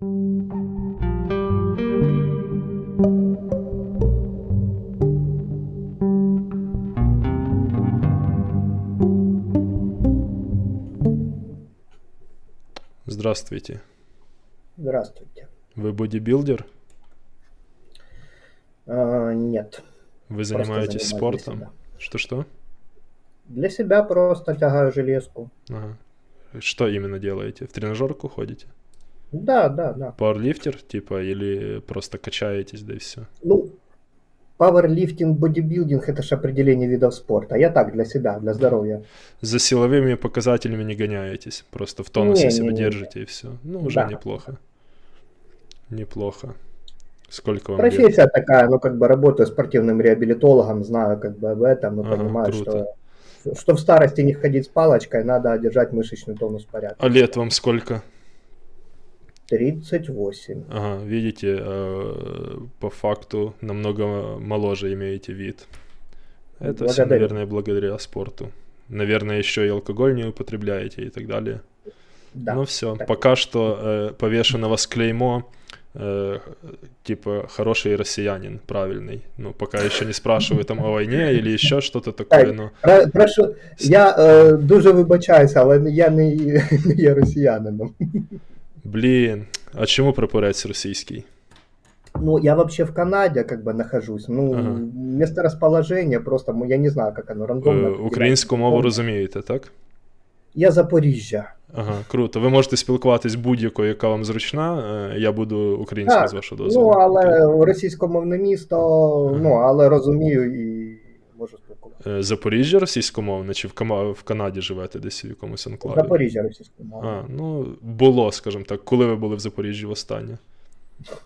Здравствуйте. Здравствуйте. Вы бодибилдер? А, нет. Вы занимаетесь для спортом? Что-что? Для себя просто тягаю железку. Ага. Что именно делаете? В тренажерку ходите? Да, да, да. Пауэрлифтер, типа, или просто качаетесь, да и все? Ну, пауэрлифтинг, бодибилдинг – это же определение видов спорта. Я так, для себя, для здоровья. За силовыми показателями не гоняетесь, просто в тонусе Не, себя не, не. держите и все. Ну, уже Да. неплохо. Неплохо. Сколько вам лет? Профессия такая, ну, как бы работаю спортивным реабилитологом, знаю как бы об этом и Ага, понимаю, круто. что, что в старости не ходить с палочкой, надо держать мышечный тонус в порядке. А лет вам сколько? 38. Ага, видите, э, по факту намного моложе имеете вид. Это все, наверное, благодаря спорту. Наверное, еще и алкоголь не употребляете и так далее. Да. Ну все, так. пока что э, повешу на вас клеймо, э, типа хороший россиянин, правильный. Ну, пока еще не спрашиваю там о войне или еще что-то такое, Так. но Про- Прошу, я е, дуже вибачаюся, але я не, не є росіянином. блін, а чому прапорець російський? Ну, я вообще в Канаде как бы нахожусь. Ну, Ага. место расположения просто, ну, я не знаю, как оно, Е, рандомно. Українську мову розумієте, так? Я Запоріжжя. Ага, круто. Ви можете спілкуватись будь-якою, яка вам зручна. Е, Я буду українською з вашого дозволу. Ну, але російськомовне місто, Ага. ну, але розумію і. Е, Запоріжжя російськомовне, чи в, Кама... в Канаді живете десь в якомусь анклаві? Запоріжжя російськомовне. А, ну, було, скажімо так, коли ви були в Запоріжжі востаннє?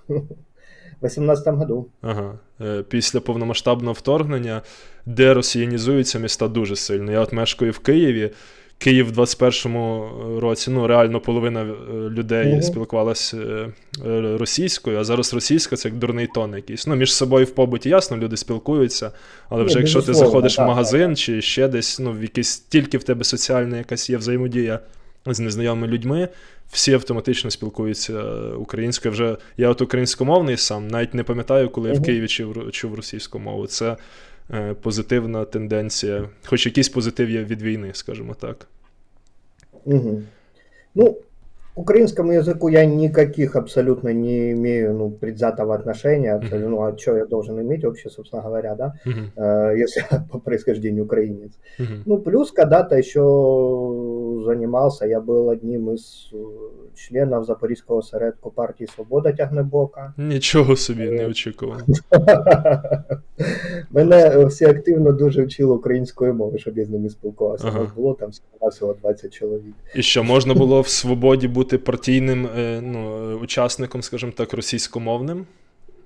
В 18 году. Ага. Е, Після повномасштабного вторгнення, де росіянізуються міста дуже сильно. Я от мешкаю в Києві. Київ в 21-му році, ну реально половина е, людей Мгм. спілкувалася е, е, російською, а зараз російська це як дурний тон якийсь. Ну, між собою в побуті ясно, люди спілкуються, але вже якщо ти заходиш в так, магазин чи ще десь, ну, в якийсь тільки в тебе соціальна якась є взаємодія з незнайомими людьми, всі автоматично спілкуються е, українською. Вже я от українськомовний сам, навіть не пам'ятаю, коли я в Києві чув, чув російську мову. Це е, позитивна тенденція, хоч якийсь позитив є від війни, скажімо так. Угу. Ну, к украинскому языку я никаких абсолютно не имею ну, предвзятого отношения. Мгм. Ну, а что я должен иметь вообще, собственно говоря, да, Мгм, э, если я по происхождению украинец. мгм. Ну, плюс когда-то еще занимался, я был одним из э, членов Запорізького осередку партії Свобода Тягнебока. Нічого собі не очікував. Мене всі активно дуже вчили української мови, щоб я з ними спілкувався. Ага. Нас було там всього 20 чоловік. І що можна було в свободі бути партійним е, ну, е, учасником, скажімо так, російськомовним?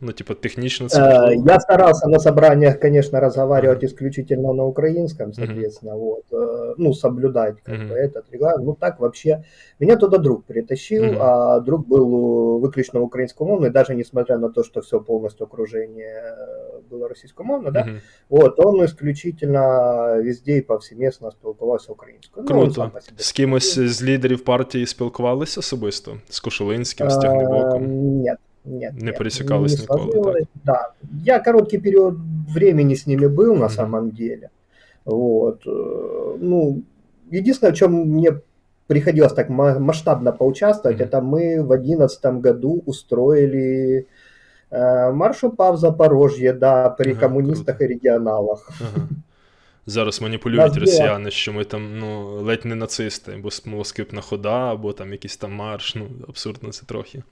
Ну, типу, технічно це Э, можливо? Я старался на собраниях, конечно, разговаривать исключительно на украинском, соответственно, вот, э, ну, соблюдать как Мгм. бы этот регламент. Ну, так вообще, меня туда друг притащил, Мгм. а друг был э, выключно украинскомовный, даже несмотря на то, что все полностью окружение э, было российскомовно, да, Мгм. вот, он исключительно везде и повсеместно спілкувався українською. Ну, он сам Круто. по себе. З кимось з лідерів партії спілкувалися особисто? З Кошулинським, з А, Тягнебоком? Нет, нет. Не нет, пересекались николи, сложилось. Да. Я короткий период времени с ними был на Мгм. самом деле. Вот. э, Ну, единственное, в чем мне приходилось так ма- масштабно поучаствовать, Мгм. это мы в одиннадцатом году устроили э, марш упав Запорожье, да, при Ага, коммунистах и регионалах. Ага. Зараз маніпулюють Нас росіяни, що ми там ну, ледь не нацисти, бо смолоскипна хода, або там якийсь там марш. Ну, абсурдно це трохи.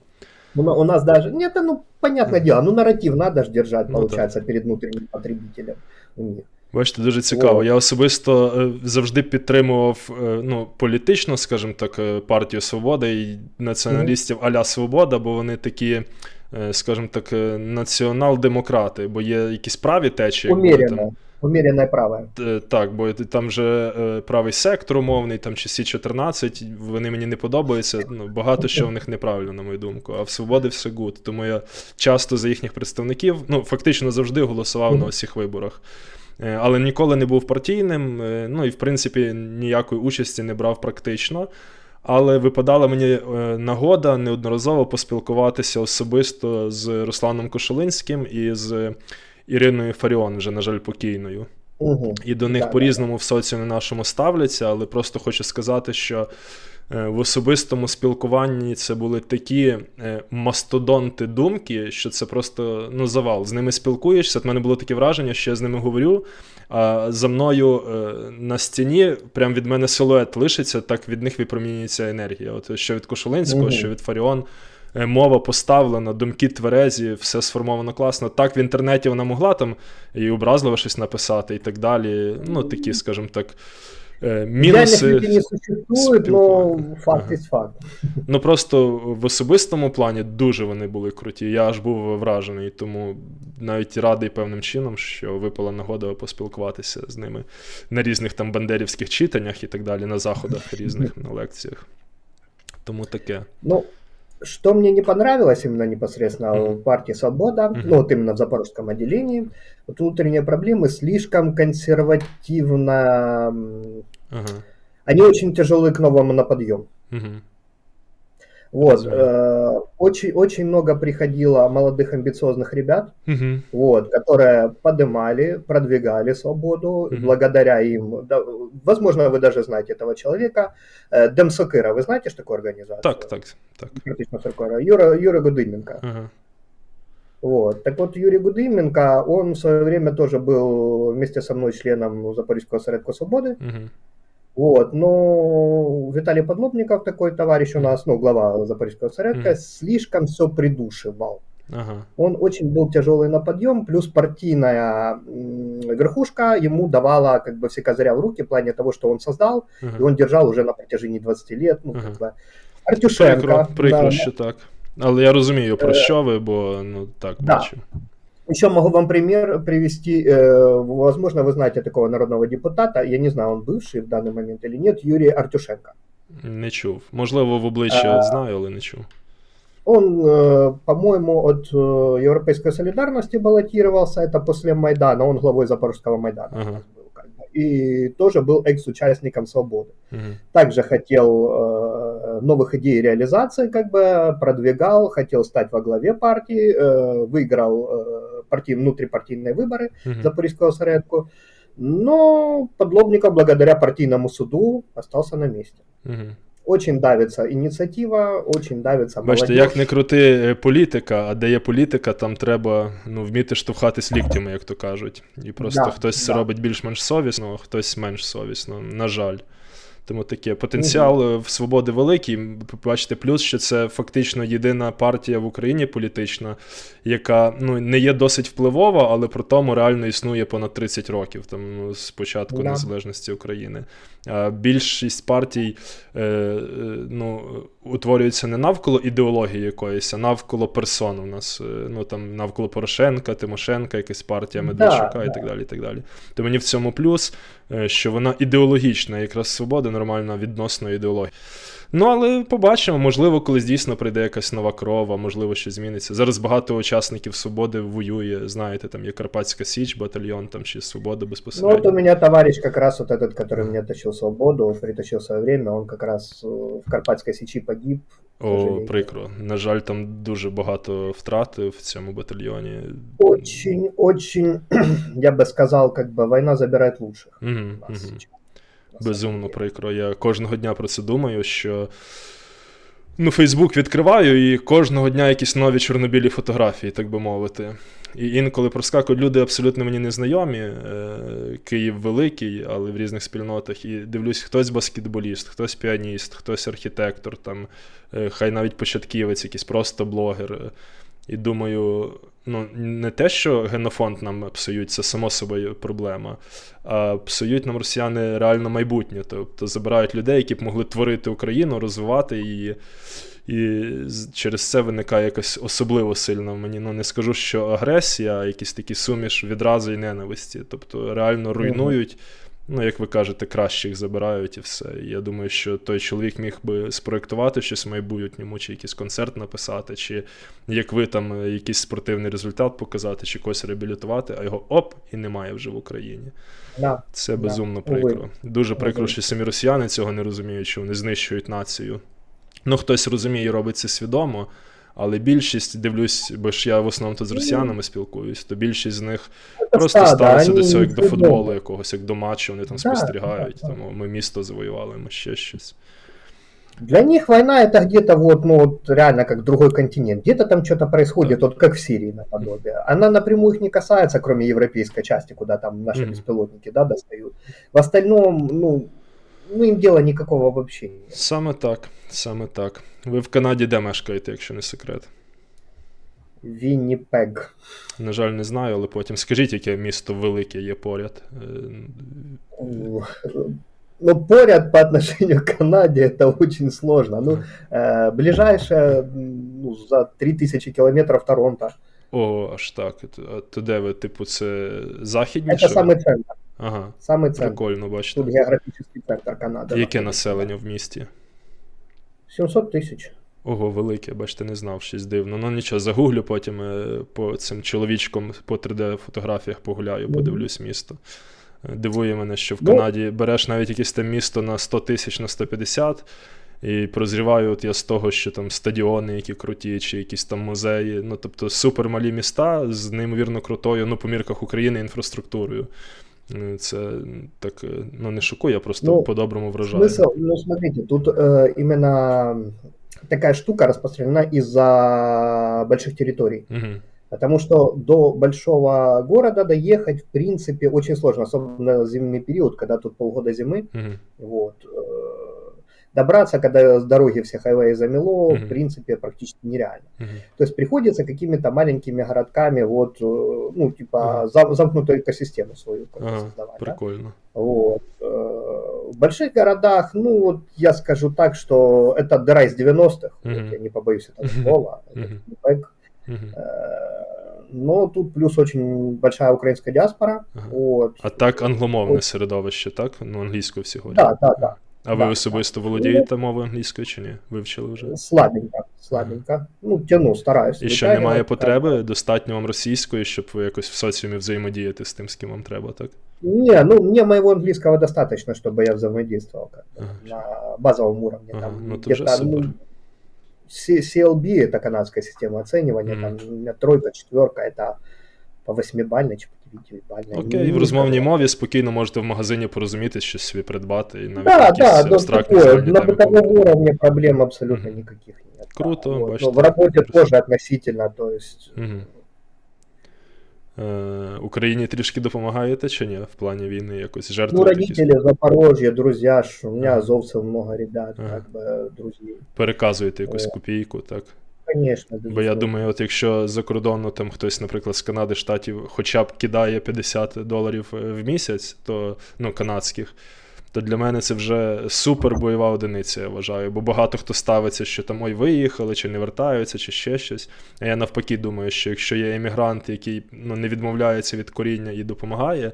У нас даже, нет, ну, понятное дело, ну, нарратив надо же держать, Ну перед внутренним потребителем. Бачите, дуже цікаво. О. Я особисто е, завжди підтримував е, ну, політично, скажімо так, е, партію Свобода і націоналістів Аля Свобода, бо вони такі, е, скажімо так, е, націонал-демократи, бо є якісь праві течії, там. умеренное правое. Е, Так, бо там же е, правий сектор умовний, там чи Сі-14, вони мені не подобаються. Ну, багато що в них неправильно, на мою думку. А в свободи все гуд. Тому я часто за їхніх представників, ну фактично завжди голосував Мгм. на усіх виборах. Е, Але ніколи не був партійним, е, ну і в принципі ніякої участі не брав практично. Але випадала мені е, нагода неодноразово поспілкуватися особисто з Русланом Кошелинським і з Іриною Фаріон, вже, на жаль, покійною. Мгм. І до них по-різному в соціумі нашому ставляться, але просто хочу сказати, що е, в особистому спілкуванні це були такі е, мастодонти думки, що це просто ну, завал. З ними спілкуєшся. От мене було таке враження, що я з ними говорю. А за мною е, на стіні, прям від мене силует лишиться, так від них випромінюється енергія. От що від Кошулинського, Мгм. що від Фаріон. Е, Мова поставлена, думки тверезі, все сформовано класно. Так, в інтернеті вона могла там і образливо щось написати, і так далі. Ну, такі, скажімо так, мінуси. людей не но спілкування. факт із факт. Ну просто в особистому плані дуже вони були круті. Я аж був вражений, тому навіть радий певним чином, що випала нагода поспілкуватися з ними на різних там бандерівських читаннях і так далі, на заходах різних на лекціях. Тому таке. Ну, что мне не понравилось именно непосредственно Мгм. в партии «Свобода», Мгм. ну вот именно в запорожском отделении, вот внутренние проблемы слишком консервативно, Ага. они очень тяжелые к новому на подъем. Угу. Вот, э, очень, очень много приходило молодых амбициозных ребят, Угу. вот, которые подымали, продвигали свободу, Мгм. благодаря им, да, возможно, вы даже знаете этого человека, э, Демсокира, вы знаете, что такое организация? Так, так, так. Юра, Юра Гудыменко. Ага. Вот. Так вот, Юрий Гудыменко, он в свое время тоже был вместе со мной членом Запорожского Советка Свободы. Угу. Вот. Но Виталий Подлобников, такой товарищ у нас, ну, глава Запорожского Советка, Мгм. слишком все придушивал. Ага. Он очень был тяжелый на подъем, плюс партийная м, верхушка ему давала как бы все козыря в руки в плане того, что он создал, и Ага. он держал уже на протяжении 20 лет. Ну, Ага. как бы. Артюшенко. Прикро, прикро, да, що так. Але я розумію, про Е, що ви, бо ну так да. бачу. Еще могу вам пример привести. э, Возможно, вы знаете такого народного депутата. Я не знаю, он бывший в данный момент или нет. Юрий Артюшенко. Не чув. Можливо, в обличчя А. знаю, але не чув. Он, э, по-моему, от э, Европейской солидарности баллотировался. Это после Майдана. Он главой Запорожского Майдана у Ага. нас был. как бы. И тоже был экс-участником «Свободы». Угу. Также хотел э, новых идей реализации, как бы продвигал, хотел стать во главе партии, э, выиграл э, партии, внутрипартийные выборы. Угу. Запорожского Соредку. Но Подлобников, благодаря партийному суду, остался на месте. Угу. Очень давится инициатива, очень давится Бачите, молодежь. як не крути е, політика, а де є політика, там треба ну, вміти штовхатись ліктями, як то кажуть. І просто Да, хтось це да. робить більш-менш совісно, а хтось менш совісно, на жаль. Тому таке потенціал угу. в свободи великий. Бачите, плюс, що це фактично єдина партія в Україні політична, яка ну, не є досить впливова, але при тому реально існує понад 30 років, там, ну, з початку Да. незалежності України. А більшість партій е, е, ну, утворюються не навколо ідеології якоїсь, а навколо персон. У нас е, ну, там, навколо Порошенка, Тимошенка, якась партія Да, Медведчука і так далі. і так далі. То мені в цьому плюс, е, що вона ідеологічна, якраз свобода нормальна відносно ідеології. Ну, але побачимо, можливо, колись дійсно прийде якась нова кров, а можливо, що зміниться. Зараз багато учасників свободи воює. Знаєте, там є Карпатська Січ, батальйон, там ще Свобода Ну вот безпосередньо. у меня товарищ как раз вот этот, который мне тащил свободу, притащил в свое время, он как раз э, в Карпатской Сечи погиб. к О, сожалению. прикро. На жаль, там дуже багато втрат в цьому батальйоні. Очень, очень, я бы сказал, как бы война забирает лучших. Угу, у нас угу. Безумно прикро. Я кожного дня про це думаю, що. Ну, Фейсбук відкриваю, і кожного дня якісь нові чорнобілі фотографії, так би мовити. І інколи проскакують люди абсолютно мені незнайомі. Е, Київ великий, але в різних спільнотах. І дивлюсь, хтось баскетболіст, хтось піаніст, хтось архітектор, там, е, хай навіть початківець, якийсь просто блогер. І думаю, ну, не те, що генофонд нам псують, це само собою проблема, а псують нам росіяни реально майбутнє. Тобто забирають людей, які б могли творити Україну, розвивати її. І через це виникає якось особливо сильно мені. Ну, не скажу, що агресія, а якісь такі суміш відрази і ненависті. Тобто реально руйнують Ну, як ви кажете, кращих забирають і все. Я думаю, що той чоловік міг би спроектувати щось в майбутньому, чи якийсь концерт написати, чи як ви там е, якийсь спортивний результат показати, чи когось реабілітувати, а його оп, і немає вже в Україні. Да. Це безумно Увы. прикро. Дуже прикро, що самі росіяни цього не розуміють, що вони знищують націю. Ну, хтось розуміє і робить це свідомо, але більшість, дивлюсь, бо ж я в основному з росіянами спілкуюсь, то більшість з них Это просто стадо, ставиться до цього як до футболу якогось, як до матчу, вони там Да, спостерігають, да, да. там, «О, ми місто завоювали, ми ще щось. Для них война это где-то вот, ну, вот реально как другой континент. Где-то там что-то происходит, вот как в Сирии наподобие. Она напрямую их не касается, кроме европейской части, куда там наши беспилотники, да, достают. В остальном, ну, ну, им дела никакого вообще нет. Саме так, саме так. Ви в Канаді де мешкаєте, якщо не секрет? Виннипег. На жаль, не знаю, але потім скажіть, яке місто велике є поряд. Е, Ну, поряд по отношению к Канаде это очень сложно. Ну, э, ближайшее, м, ну, за 3000 километров Торонто. О, аж так. А то де ви, типу, це Это західніше? самый центр. Ага, Самый центр. прикольно, бачите. Тут географический центр Канады. Яке находится. населення в місті? 700 тысяч. Ого, велике, бачите, не знав щось дивно. Ну нічого, загуглю потім е, по цим чоловічком по 3D-фотографіях погуляю, Мгм. подивлюсь місто. Е, Дивує мене, що в Ну- Канаді береш навіть якесь там місто на 100 тисяч на 150, і прозріваю от я з того, що там стадіони, які круті, чи якісь там музеї. Ну, тобто супермалі міста з неймовірно крутою, ну, по мірках України інфраструктурою. Е, Це м, так е, ну, не шокує, а просто Ну, по-доброму вражає. Смысл, ну смотрите, тут э, именно такая штука распространена из-за больших территорий. Угу. Потому что до большого города доехать, в принципе, очень сложно, особенно в зимний период, когда тут полгода зимы. Угу. Вот. Добраться, когда с дороги все хайвеи замело, Мгм. в принципе, практически нереально. Угу. То есть приходится какими-то маленькими городками, вот, э, ну, типа, зам- замкнутую экосистему свою как Ага, создавать. да. прикольно. Вот. Э, В больших городах, ну, вот я скажу так, что это дыра из 90-х, вот Мгм. я не побоюсь этого слова, это. Winnipeg. Угу. Э, но тут плюс очень большая украинская диаспора, Ага. вот. А так англомовне От. середовище, так? Ну, англійською всі говорять. Да, да, да, А ви да, особисто да. володієте мовою англійською чи ні? Вивчили вже? слабенько, слабенько, ну, тяну, стараюсь. І що вытягивать, немає так. потреби, достатньо вам російської, щоб ви якось в соціумі взаємодіяти з тим, з ким вам треба, так? Не, ну, мне моего английского достаточно, чтобы я взаимодействовал как бы, Ага. на базовом уровне. Ага, там, ну, то уже где-то, супер. ну, C- CLB это канадская система оценивания, Мгм. там у меня тройка, четверка, это по восьмибальной, девятибальной. Окей, Ну, в розмовній мові спокійно можете в магазині порозуміти, щось собі придбати і навіть Да, якісь да, ну, абстрактні такое, на бытовом уровне проблем абсолютно Мгм. никаких нет. Круто, да, бачите, в интересно. тоже относительно, то есть... Е, Україні трішки допомагаєте чи ні в плані війни якось Ну, жертвуєте якісь? родители, Запорожье, друзья, у Ага. азовцев много ребят, Ага. как бы, друзей. Переказуєте якусь О. копійку, так? Конечно, Бо я думаю, от якщо за кордону там хтось, наприклад, з Канади, Штатів, хоча б кидає 50 доларів е, в місяць, то ну канадських, то для мене це вже супер бойова одиниця, я вважаю. Бо багато хто ставиться, що там ой, виїхали, чи не вертаються, чи ще щось. А я навпаки думаю, що якщо є емігрант, який ну, не відмовляється від коріння і допомагає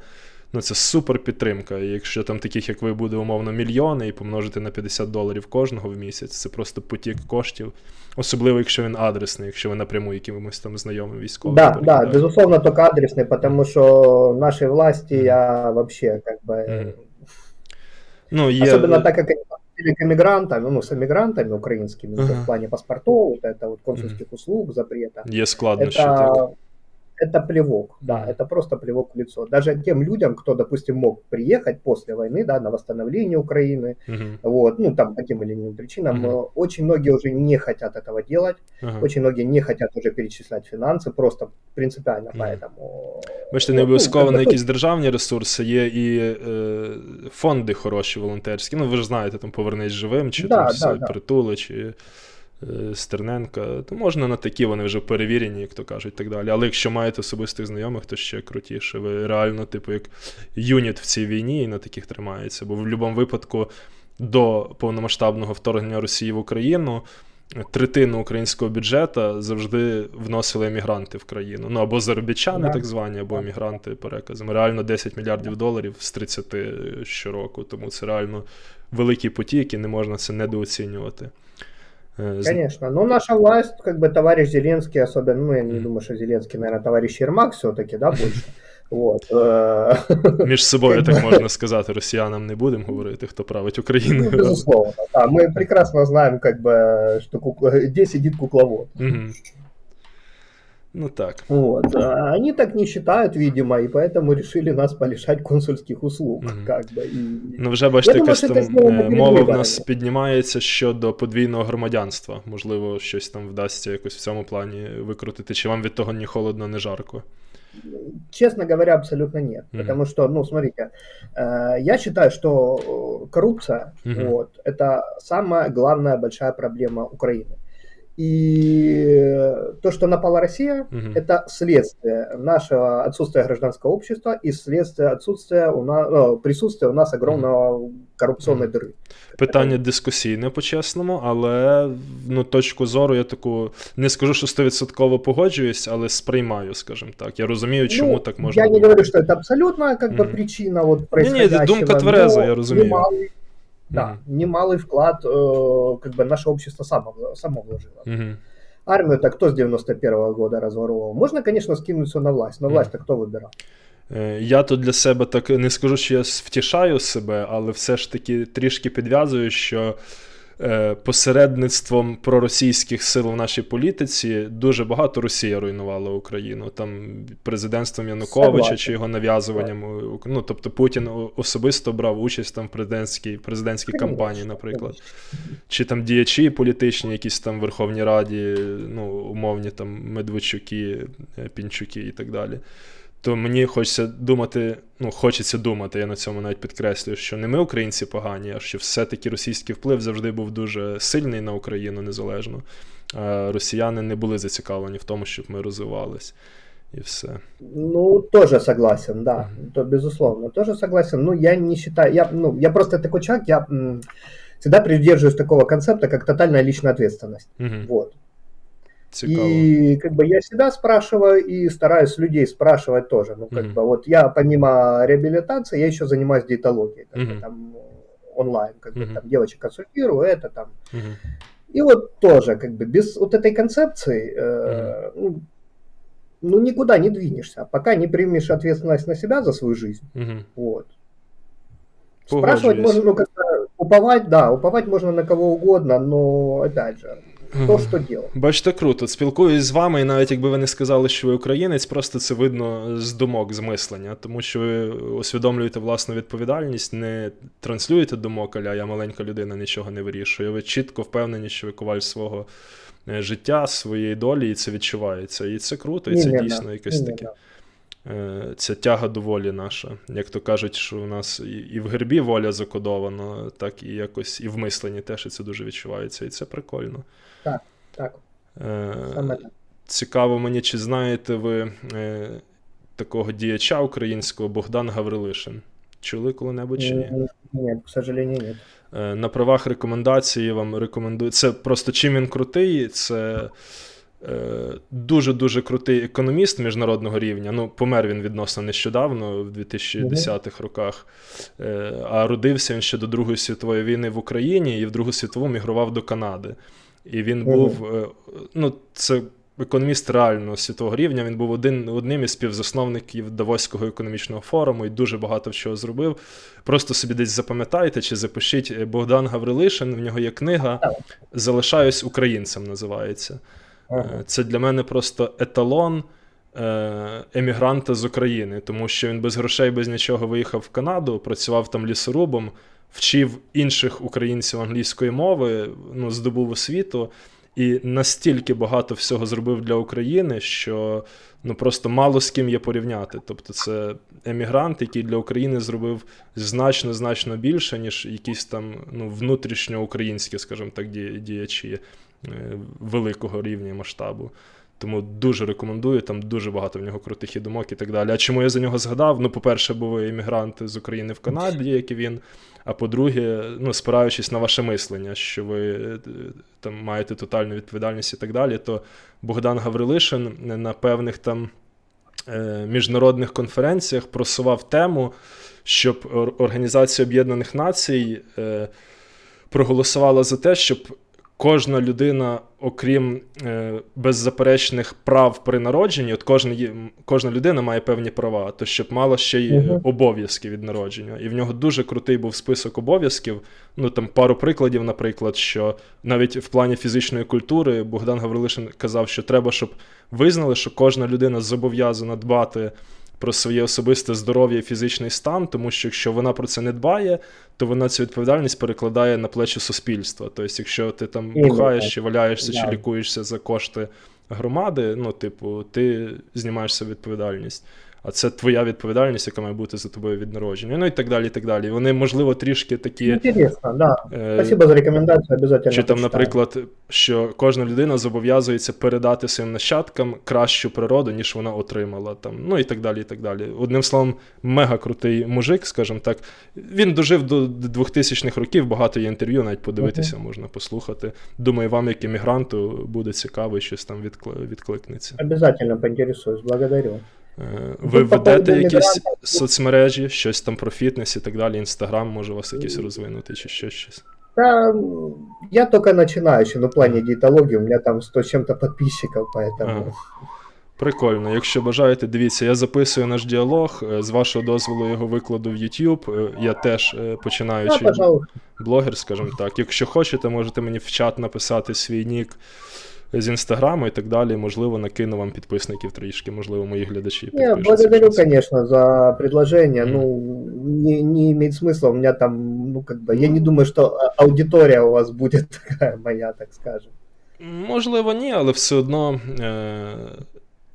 Ну, це супер підтримка. І якщо там таких, як ви, буде умовно мільйони, і помножити на 50 доларів кожного в місяць, це просто потік коштів. Особливо, якщо він адресний, якщо ви напряму якимось там знайомим військовим. Да, да, передаєте. безусловно, только адресный, потому что нашей власти Мгм. я вообще как бы... Мгм. Ну, є... Особенно так, как они подходили к эмигрантам, ну, с эмигрантами украинскими, Ага. в плане паспортов, вот это вот консульских услуг, запрета. Є складнощі, так. Это, это плевок, да, Мгм. это просто плевок в лицо. Даже тем людям, кто, допустим, мог приехать после войны, да, на восстановление Украины, Мгм. вот, ну, там, по тем или иным причинам, Мгм. э, очень многие уже не хотят этого делать, Ага. очень многие не хотят уже перечислять финансы, просто принципиально Мгм. поэтому... Бачите, не ну, обов'язково как на бы, якісь державні ресурси, є і е, фонди хороші волонтерські. Ну, ви ж знаєте, там повернись живим, чи Да, там да, все, да. притули, чи е, Стерненка. То можна на такі, вони вже перевірені, як то кажуть, так далі. Але якщо маєте особистих знайомих, то ще крутіше. Ви реально, типу, як юніт в цій війні і на таких тримається. Бо в будь-якому випадку до повномасштабного вторгнення Росії в Україну. третину українського бюджету завжди вносили емігранти в країну. Ну або заробітчани, так звані, або емігранти переказами. Реально 10 мільярдів доларів з 30 щороку. Тому це реально великий потік, і не можна це недооцінювати. Е, з- Конечно. Но наша власть, как бы товарищ Зеленский, особенно, ну, я не Мгм. думаю, что Зеленский, наверное, товарищ Ермак все-таки, да, больше. Вот. э, Між собою Как так бы- можна сказати, росіянам не будемо говорити, хто править Ну, Україною. безусловно, да. Мы прекрасно знаем, как бы, что кукла- где сидит кукловод. Мгм. Ну так. Вот. А Они так не считают, видимо, и поэтому решили нас полишать консульских услуг, Мгм. как бы. И... Ну, вже бачите, Я думаю, якась що там це знову е, перед мова в виборами. нас піднімається щодо подвійного громадянства. Можливо, щось там вдасться якось в цьому плані викрутити. Чи вам від того ні холодно, ні жарко? Честно говоря, абсолютно нет. Мгм. Потому что, ну, смотрите, э, я считаю, что э, коррупция, Мгм. вот, это самая главная большая проблема Украины. И то, что напала Россия, Мгм. это следствие нашего отсутствия гражданского общества и следствие отсутствия у нас, ну, присутствия у нас огромного коррупционной дыры. Питання дискусійне по-чесному, але ну, точку зору я таку не скажу, що стовідсотково погоджуюсь, але сприймаю, скажімо так. Я розумію, чому Ну, так можна Я не було. говорю, что это абсолютно как бы Мгм. причина вот Не-не, происходящего. думка твереза, но я разумею. немалый- Да, немалый вклад э, как бы наше общество само, само вложило. Мгм. Армию-то кто с 91 года разворовывал? Можно, конечно, скинуть все на власть, но Мгм. власть-то кто выбирал? Е, Я тут для себе так не скажу, що я втішаю себе, але все ж таки трішки підв'язую, що е, посередництвом проросійських сил в нашій політиці дуже багато Росія руйнувала Україну. Там президентством Януковича чи його нав'язуванням. Ну, тобто Путін особисто брав участь там в президентській, президентській кампанії, наприклад. Чи там діячі політичні, якісь там в Верховній Раді, ну, умовні там Медведчуки, е, Пінчуки і так далі. То мені хочеться думати, ну, хочеться думати, я на цьому навіть підкреслюю, що не ми, українці, погані, а що все-таки російський вплив завжди був дуже сильний на Україну незалежно. А росіяни не були зацікавлені в тому, щоб ми розвивались. І все. Ну, тоже согласен, да, то безусловно, тоже согласен. Ну, я не считаю, я, ну, я просто такой человек, я м, всегда придерживаюсь такого концепта, как тотальная личная ответственность. Угу. Вот. Цікаво. И как бы я всегда спрашиваю и стараюсь людей спрашивать тоже. Ну, как Мгм. бы вот я помимо реабилитации, я еще занимаюсь диетологией, как бы Мгм. там онлайн, как бы Мгм. там девочек консультирую, это там. Угу. И вот тоже как бы без вот этой концепции, э, ну, ну, никуда не двинешься, пока не примешь ответственность на себя за свою жизнь. Угу. Вот. Спрашивать можно, ну, как-то уповать, да, уповать можно на кого угодно, но опять же, кто что делал. Бачите, круто. Спілкуюсь з вами, і навіть якби ви не сказали, що ви українець, просто це видно з думок, з мислення, тому що ви усвідомлюєте власну відповідальність, не транслюєте думок, аля я маленька людина, нічого не вирішує. Ви чітко впевнені, що ви коваль свого е, життя, своєї долі, і це відчувається. І це круто, і це Именно, дійсно якесь таке. Е, Ця тяга до волі наша. Як то кажуть, що у нас і- в гербі воля закодована, так і якось і в мисленні теж і це дуже відчувається. І це прикольно. Так, Е, саме так. Цікаво мені, чи знаєте ви е, такого діяча українського Богдан Гаврилишин? Чули коли-небудь чи ні? Нет, к сожалению. Е, на правах рекомендації вам рекомендую. Це просто чим він крутий, це. Е, Дуже-дуже крутий економіст міжнародного рівня. Ну, помер він відносно нещодавно, в 2010-х роках. Е, А родився він ще до Другої світової війни в Україні і в Другу світову мігрував до Канади. І він був, е, ну, це економіст реально світового рівня. Він був один, одним із співзасновників Давоського економічного форуму і дуже багато чого зробив. Просто собі десь запам'ятайте чи запишіть Богдан Гаврилишин. В нього є книга Залишаюсь українцем називається. Е, Це для мене просто еталон е, емігранта з України, тому що він без грошей, без нічого виїхав в Канаду, працював там лісорубом, вчив інших українців англійської мови, ну, здобув освіту. І настільки багато всього зробив для України, що ну просто мало з ким є порівняти. Тобто, це емігрант, який для України зробив значно значно більше, ніж якісь там ну, внутрішньоукраїнські, скажімо так, ді- діячі великого рівня масштабу. Тому дуже рекомендую, там дуже багато в нього крутих і думок і так далі. А чому я за нього згадав? Ну, по-перше, бо ви іммігрант з України в Канаді, як і він. А по-друге, ну, спираючись на ваше мислення, що ви е, там маєте тотальну відповідальність і так далі, то Богдан Гаврилишин на певних там е, міжнародних конференціях просував тему, щоб Організація Об'єднаних Націй е, проголосувала за те, щоб кожна людина, окрім е, беззаперечних прав при народженні, от кожна, кожна людина має певні права, то щоб мала ще й обов'язки від народження. І в нього дуже крутий був список обов'язків. Ну там пару прикладів, наприклад, що навіть в плані фізичної культури Богдан Гаврилишин казав, що треба, щоб визнали, що кожна людина зобов'язана дбати про своє особисте здоров'я і фізичний стан, тому що якщо вона про це не дбає, то вона цю відповідальність перекладає на плечі суспільства. Тобто, якщо ти там бухаєш, чи валяєшся, чи лікуєшся за кошти громади, ну, типу, ти знімаєш себе відповідальність. А це твоя відповідальність, яка має бути за тобою від народження. Ну і так далі. і так далі. Вони, можливо, трішки такі. Интересно, да. е, Спасибо за рекомендацию, обязательно чи там, наприклад, що кожна людина зобов'язується передати своїм нащадкам кращу природу, ніж вона отримала. Там, ну і так далі. і так далі. Одним словом, мега крутий мужик, скажімо так. Він дожив до 2000-х років, багато є інтерв'ю, навіть подивитися можна послухати. Думаю, вам, як іммігранту, буде цікаво, щось там відкликнеться. Обязательно поинтересуюсь, благодарю. Е, Ви Ну, ведете якісь соцмережі, щось там про фітнес і так далі, інстаграм, може вас якийсь розвинутий, чи ще щось. Да, я только начинающий, но в плане диетологии у меня там 100 с чем-то подписчиков, поэтому... Прикольно. Якщо бажаєте, дивіться, я записую наш діалог. е, З вашого дозволу його викладу в YouTube. Е, Я теж е, Да, блогер, скажімо так. Якщо хочете, можете мені в чат написати свій нік з інстаграму і так далі. Можливо, накину вам підписників трішки, можливо, мої глядачі. Підпишуться. благодарю, конечно, за предложение. Мгм. Ну, не, не имеет смысла. У меня там, ну, как бы, я не думаю, что аудитория у вас будет такая моя, так скажем. Можливо, ні, але все одно е-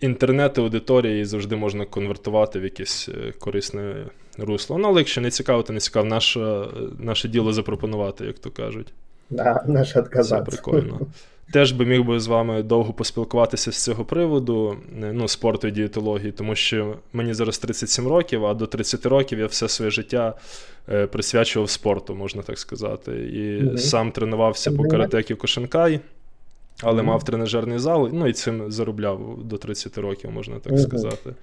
інтернет-аудиторії завжди можна конвертувати в якесь е, корисне русло. Ну, але якщо не цікаво, то не цікаво. Наше, наше діло запропонувати, як то кажуть. Да, наш Це прикольно. Теж би міг би з вами довго поспілкуватися з цього приводу, е, ну, спорту і дієтології, тому що мені зараз 37 років, а до 30 років я все своє життя е, присвячував спорту, можна так сказати. І Мгм. сам тренувався по каратекі Кошенкай, але Мгм. мав тренажерний зал, ну і цим заробляв до 30 років, можна так сказати.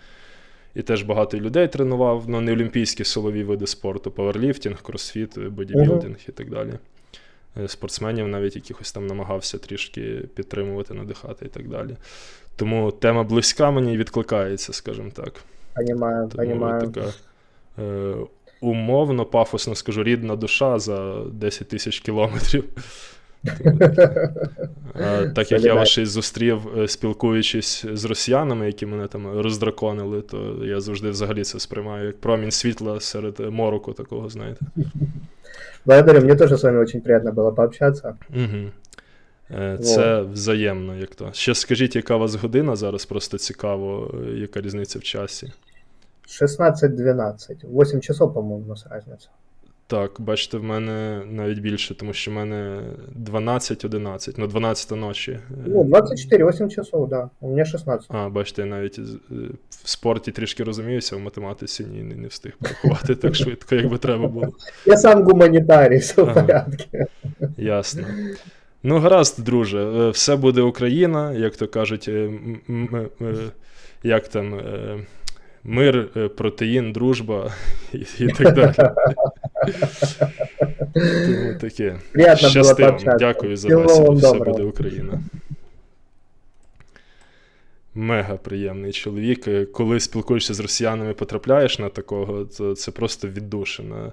І теж багато людей тренував, ну не олімпійські силові види спорту, пауерліфтинг, кросфіт, бодібілдинг і так далі. Е, Спортсменів навіть якихось там намагався трішки підтримувати, надихати і так далі. Тому тема близька мені відкликається, скажімо так. Понимаю, Тому понимаю. така е, умовно, пафосно скажу, рідна душа за 10 тисяч кілометрів. Так. Як я вас зустрів, е, спілкуючись з росіянами, які мене там роздраконили, то я завжди взагалі це сприймаю як промінь світла серед мороку такого, знаєте. Благодарю, мне тоже с вами очень приятно було пообщатися. Угу. Це взаємно, як то. Ще скажіть, яка у вас година зараз, просто цікаво, е, яка різниця в часі. 16-12. 8 часов, по-моєму, у нас разница. Так, бачите, в мене навіть більше, тому що в мене 12-11, ну 12 ночі. Ну, 24, 8 часов, да. У меня 16. А, бачите, я навіть е, в спорті трішки розуміюся, в математиці ні, не, не встиг порахувати так швидко, як би треба було. Я сам гуманитарий, все в Ага. порядке. Ясно. Ну, гаразд, друже, е, все буде Україна, як то кажуть, е, як там. Мир, протеїн, дружба і, і так далі. Тому таке. Приятно было Щасти вам. Дякую за бесіду. Все доброго. буде Україна. Мега приємний чоловік. Коли спілкуєшся з росіянами, потрапляєш на такого, то це просто віддушина.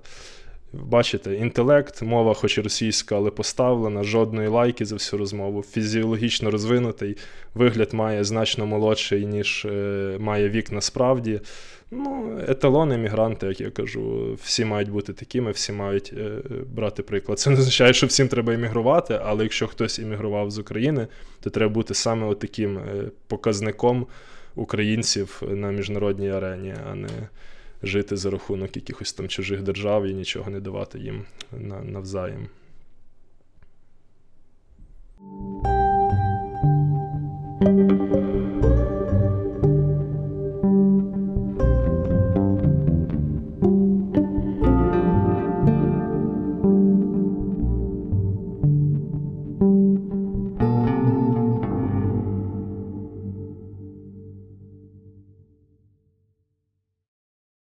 Бачите, інтелект, мова, хоч і російська, але поставлена, жодної лайки за всю розмову. Фізіологічно розвинутий, вигляд має значно молодший, ніж е, має вік насправді. Ну, еталон емігранти, як я кажу, всі мають бути такими, всі мають е, брати приклад. Це не означає, що всім треба іммігрувати, але якщо хтось іммігрував з України, то треба бути саме отаким е, показником українців на міжнародній арені, а не жити за рахунок якихось там чужих держав і нічого не давати їм на, навзаєм.